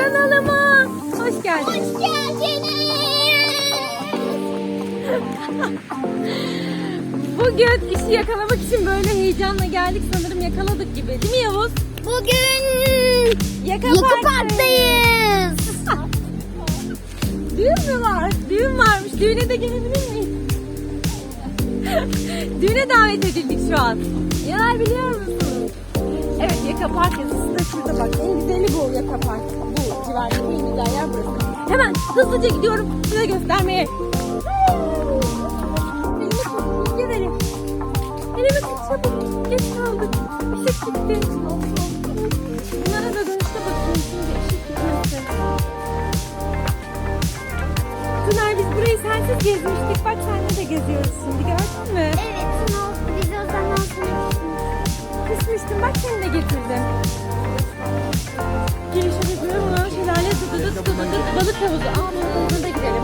Kanalıma hoş geldiniz. Hoş geldiniz. Bugün işi yakalamak için böyle heyecanla geldik sanırım yakaladık gibi. Değil mi Yavuz? Bugün Yaka, Yaka Park'tayız. Düğün mü var? Düğün varmış. Düğüne de gelebilir miyiz? Düğüne davet edildik şu an. Neler biliyor musunuz? Evet Yaka Park yazısı da şurada bak. En güzeli bu Yaka Park. Civardaki en güzel yer burası. Hemen hızlıca gidiyorum size göstermeye. Elimi tut, gel hele. Elimi çabuk. Geç kaldık. Işık gitti. Bunlara da dönüşte bakayım şimdi. Pınar biz burayı sensiz gezmiştik. Bak senle de geziyoruz şimdi gördün mü? Evet, Sunal bizi o zaman sonra Kısmıştım bak seni de getirdim. Balık havuzu. Aa balık havuzuna da gidelim.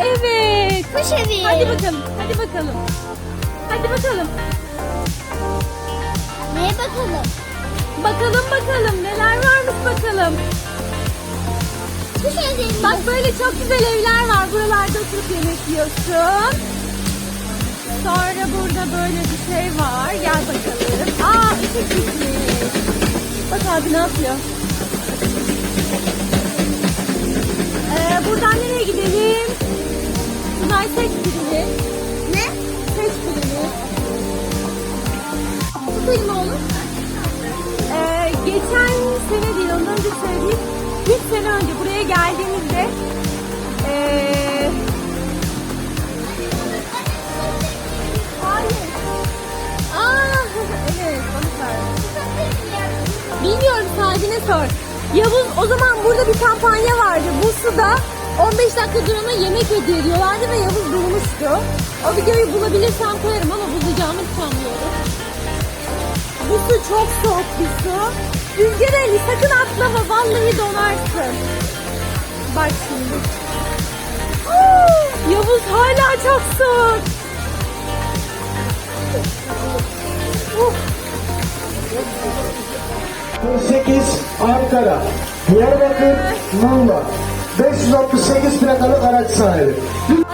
Evet. Kuş evi. Hadi bakalım hadi bakalım. Hadi bakalım. Neye bakalım? Bakalım bakalım neler varmış bakalım. Kuş evi. Bak böyle çok güzel evler var. Buralarda oturup yemek yiyorsun. Sonra burada böyle bir şey var. Gel bakalım. Aa ışık gitmiş. Bak abi ne yapıyor? Buradan nereye gidelim? Bunlar seç birini. Ne? Seç birini. Tutayım oğlum. Ee, geçen sene değil ondan önce söyleyeyim. 3 sene önce buraya geldiğimizde ee, Hayır. Aa, evet. Bilmiyorum sahibine sor. Yavuz o zaman burada bir kampanya vardı. Bu suda 15 dakika durana yemek hediye ediyorlardı ve Yavuz durmuştu. O videoyu bulabilirsem koyarım ama bulacağımı sanmıyorum. Bu su çok soğuk bir su. Rüzgar Ali sakın atlama vallahi donarsın. Bak şimdi. Oo, Yavuz hala çok soğuk. Uf. 48 Ankara, Diyarbakır, Muğla. 568 plakalı araç sahibi.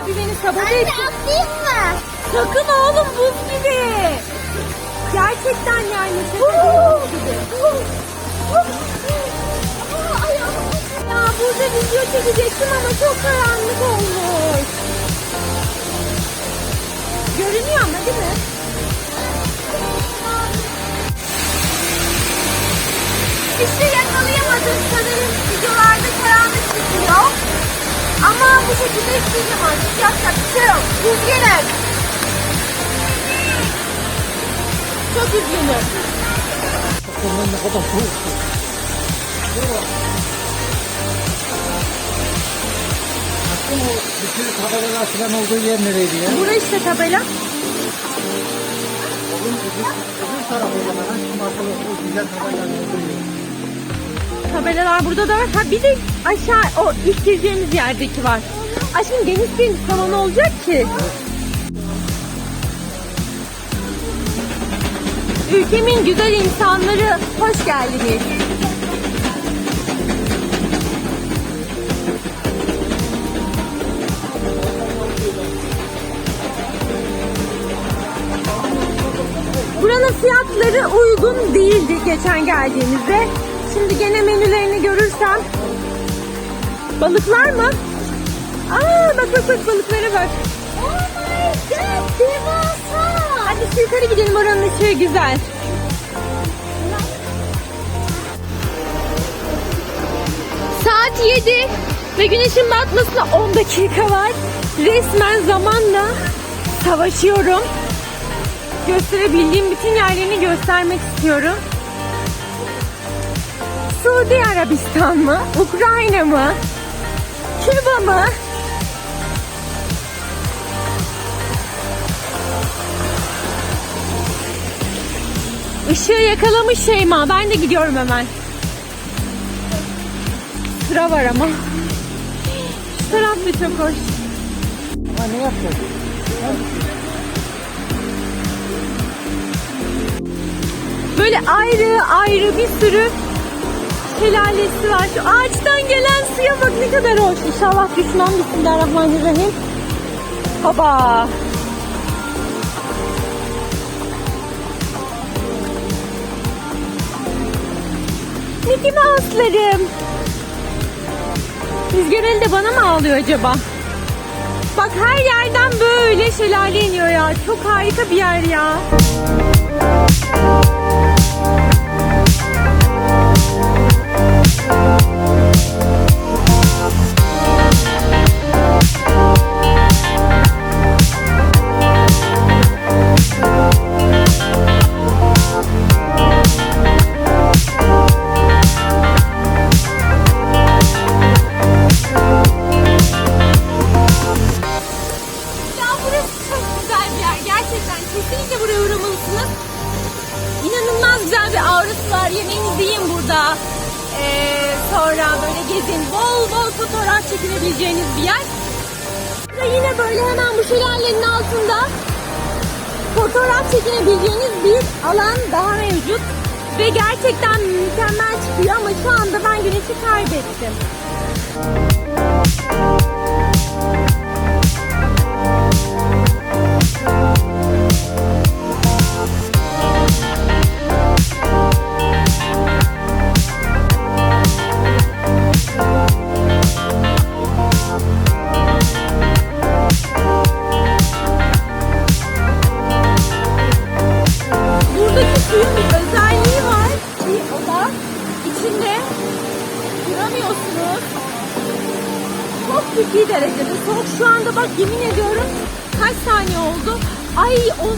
Abi beni sabote etti. atlayayım mı? Sakın oğlum buz gibi. Gerçekten yani buz gibi. Ya burada video çekecektim ama çok karanlık olmuş. Görünüyor ama değil mi? İşte Ama bu şekilde hiçbir zaman yapacak bir şey yok. Üzgünüm. Çok üzgünüm. Bütün tabelalar falan olduğu yer nereydi ya? Burası işte tabela. Öbür tarafı o zaman. Şu masada o güzel tabelalar olduğu yer. Tabelalar burada da var. Ha bir de aşağı o ilk gireceğimiz yerdeki var. Aşkım deniz deniz salonu olacak ki. Ülkemin güzel insanları hoş geldiniz. Buranın fiyatları uygun değildi geçen geldiğimizde. Şimdi gene menülerini görürsem. Balıklar mı? Aa bak bak bak balıklara bak. Oh my god, devasa. Hadi şu yukarı gidelim oranın ışığı güzel. Saat 7 ve güneşin batmasına 10 dakika var. Resmen zamanla savaşıyorum. Gösterebildiğim bütün yerlerini göstermek istiyorum. Suudi Arabistan mı? Ukrayna mı? Küba mı? Işığı yakalamış Şeyma. Ben de gidiyorum hemen. Sıra var ama. Şu taraf da çok hoş. Ha ne yapacağız? Böyle ayrı ayrı bir sürü şelalesi var. Şu ağaçtan gelen suya bak ne kadar hoş. İnşallah düşmem. Bismillahirrahmanirrahim. Hopa. Mickey Mouse'larım. Rüzgar eli de bana mı ağlıyor acaba? Bak her yerden böyle şelale iniyor ya. Çok harika bir yer. Ya kesinlikle buraya uğramalısınız. İnanılmaz güzel bir aurası var. Yemeğinizi yiyin burada. Ee, sonra böyle gezin. Bol bol fotoğraf çekilebileceğiniz bir yer. Ve yine böyle hemen bu şelalenin altında fotoğraf çekinebileceğiniz bir alan daha mevcut. Ve gerçekten mükemmel çıkıyor ama şu anda ben güneşi kaybettim. 32 derecede soğuk. Şu anda bak yemin ediyorum kaç saniye oldu? Ay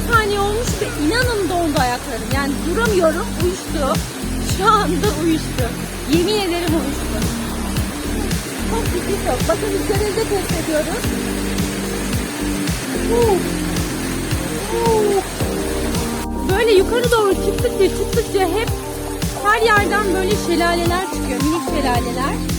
10 saniye olmuş ve inanın doldu ayaklarım. Yani duramıyorum uyuştu. Şu anda uyuştu. Yemin ederim uyuştu. Çok ciddi soğuk. Bakın üzerinde test ediyoruz. Böyle yukarı doğru çıktıkça çıktıkça hep her yerden böyle şelaleler çıkıyor. Minik şelaleler.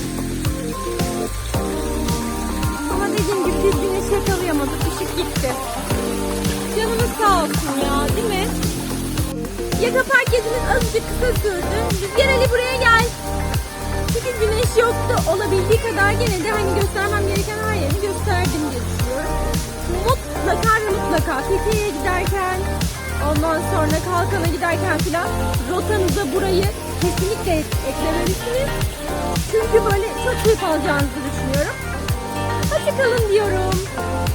Yaka park gezimiz azıcık kısa sürdü. Rüzgar Ali buraya gel. Çünkü güneş yoktu. Olabildiği kadar gene de hani göstermem gereken her yerini gösterdim diye düşünüyorum. Mutlaka ve mutlaka Fethiye'ye giderken ondan sonra Kalkan'a giderken filan rotanıza burayı kesinlikle eklemelisiniz. Çünkü böyle çok keyif alacağınızı düşünüyorum. Hadi kalın diyorum.